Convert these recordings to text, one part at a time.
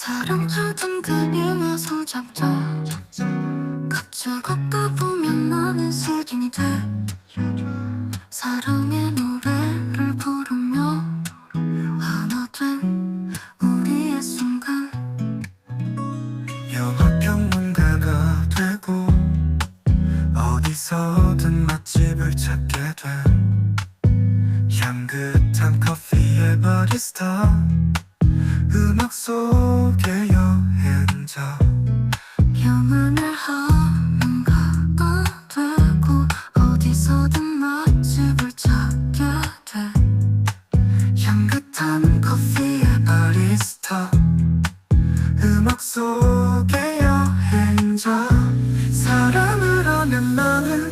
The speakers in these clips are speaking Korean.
사랑하던 그녀의 손잡자. 같이 걷다 보면 나는 색인이 돼. 사랑의 노래를 부르며 하나 된 우리의 순간. 영화 평론가가 되고 어디서든 맛집을 찾게 돼 향긋한 커피의 바리스타 음악 속의 여행자 영혼을 하는가가 되고 어디서든 맛집을 찾게 돼. 향긋한 커피의 바리스타. 음악 속의 여행자 사랑을 하면 나는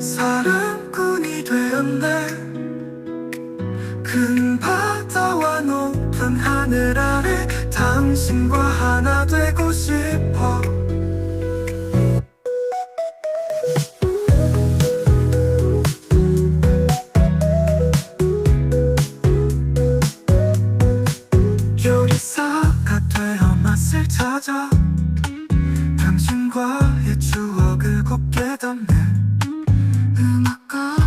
사랑꾼이 되었네. 높은 하늘 아래 당신과 하나 되고 싶어. 요리사가 되어 맛을 찾아 당신과의 추억을 곱게 담네 음악가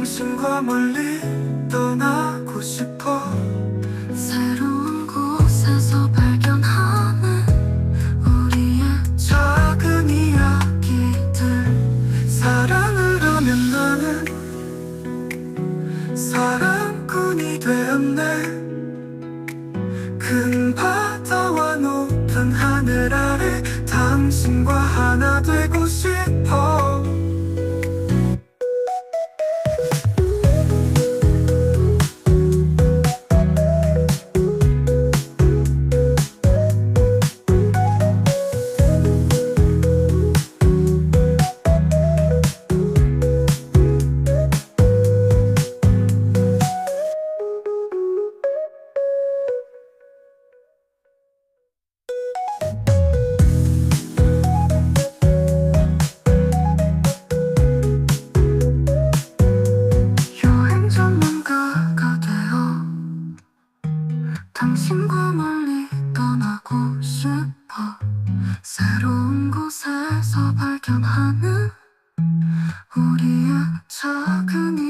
당신과 멀리 떠나고 싶어. 새로운 곳에서 발견하는 우리의 작은 이야기들. 사랑을 하면 나는 사랑꾼이 되었네. 큰 바다와 높은 하늘 아래 당신과 하나 되고 싶어 과 멀리 떠나고 싶어? 새로운 곳에서 발견하는 우리의 작은 이